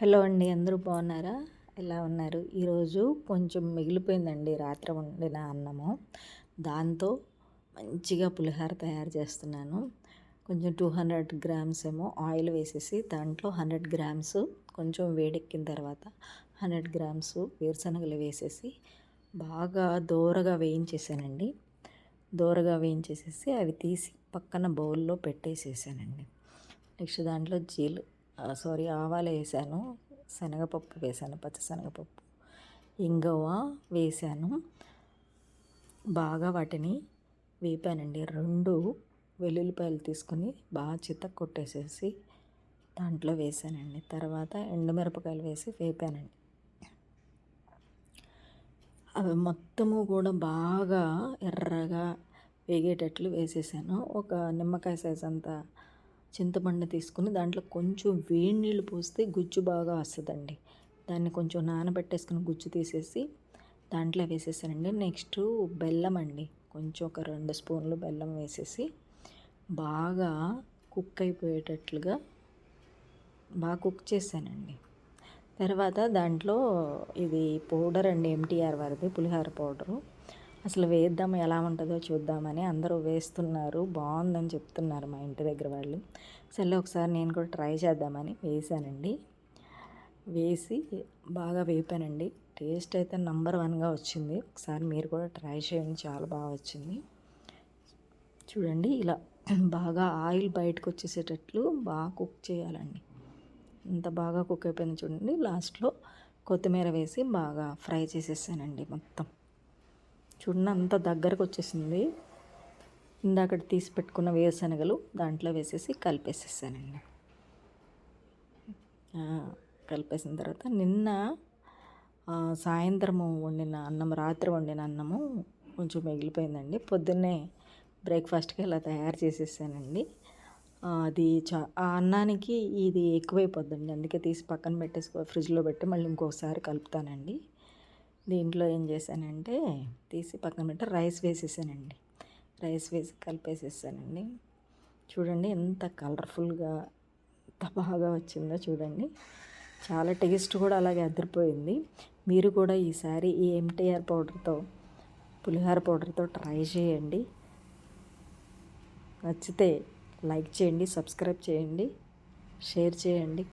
Hello అండి అందరూ బాగున్నారా? ఎలా ఉన్నారు? ఈరోజు కొంచెం మిగిలిపోయిందండి రాత్రి వండిన అన్నము. దాంతో మంచిగా పులిహోర తయారు చేస్తున్నాను. కొంచెం టూ హండ్రెడ్ గ్రామ్స్ ఏమో ఆయిల్ వేసేసి దాంట్లో హండ్రెడ్ గ్రామ్స్ కొంచెం వేడెక్కిన తర్వాత హండ్రెడ్ గ్రామ్స్ వేరుశనగలు వేసేసి బాగా దోరగా వేయించేసానండి. దోరగా వేయించేసేసి అవి తీసి పక్కన బౌల్లో పెట్టేసేసానండి. నెక్స్ట్ దాంట్లో జీలు సారీ ఆవాలు వేసాను శనగపప్పు వేసాను పచ్చశనగపప్పు ఇంగువ వేసాను బాగా వాటిని వేపానండి. రెండు వెల్లుల్లిపాయలు తీసుకొని బాగా చిత్త కొట్టేసేసి దాంట్లో వేసానండి. తర్వాత ఎండుమిరపకాయలు వేసి వేపానండి. అవి మొత్తము కూడా బాగా ఎర్రగా వేగేటట్లు వేసేసాను. ఒక నిమ్మకాయ సైజ్ అంతా చింతపండు తీసుకుని దాంట్లో కొంచెం వేడి నీళ్ళు పోస్తే గుజ్జు బాగా వస్తుందండి. దాన్ని కొంచెం నానబెట్టేసుకుని గుజ్జు తీసేసి దాంట్లో వేసేసానండి. నెక్స్ట్ బెల్లం అండి. కొంచెం ఒక రెండు స్పూన్లు బెల్లం వేసేసి బాగా కుక్ అయిపోయేటట్లుగా బాగా కుక్ చేశానండి. తర్వాత దాంట్లో ఇది పౌడర్ అండి ఎంటీఆర్ వారిది పులిహోర పౌడరు. అసలు వేద్దాం ఎలా ఉంటుందో చూద్దామని అందరూ వేస్తున్నారు. బాగుందని చెప్తున్నారు మా ఇంటి దగ్గర వాళ్ళు. సరే ఒకసారి నేను కూడా ట్రై చేద్దామని వేసానండి వేసి బాగా వేపానండి. టేస్ట్ అయితే నంబర్ వన్గా వచ్చింది. ఒకసారి మీరు కూడా ట్రై చేయండి. చాలా బాగా వచ్చింది. చూడండి ఇలా బాగా ఆయిల్ బయటకు వచ్చేసేటట్లు బాగా కుక్ చేయాలండి. ఇంత బాగా కుక్ అయిపోయింది చూడండి. లాస్ట్లో కొత్తిమీర వేసి బాగా ఫ్రై చేసేసానండి మొత్తం. చూడండి అంత దగ్గరకు వచ్చేసింది ఇందాక తీసి పెట్టుకున్న వేరుశనగలు దాంట్లో వేసేసి కలిపేసేసానండి. కలిపేసిన తర్వాత నిన్న సాయంత్రము వండిన అన్నం రాత్రి వండిన అన్నము కొంచెం మిగిలిపోయిందండి. పొద్దున్నే బ్రేక్ఫాస్ట్కి ఇలా తయారు చేసేసానండి. అది చా ఆ అన్నానికి ఇది ఎక్కువైపోద్దండి. అందుకే తీసి పక్కన పెట్టేసుకో ఫ్రిడ్జ్లో పెట్టి మళ్ళీ ఇంకొకసారి కలుపుతానండి. దీంట్లో ఏం చేశానంటే తీసి పక్కన పెట్టి రైస్ వేసేసానండి. రైస్ వేసి కలిపేసేసానండి. చూడండి ఎంత కలర్ఫుల్గా ఎంత బాగా వచ్చిందో చూడండి. చాలా టేస్ట్ కూడా అలాగే అదిరిపోయింది. మీరు కూడా ఈసారి ఈ ఎంటీఆర్ పౌడర్తో పులిహోర పౌడర్తో ట్రై చేయండి. నచ్చితే లైక్ చేయండి సబ్స్క్రైబ్ చేయండి షేర్ చేయండి.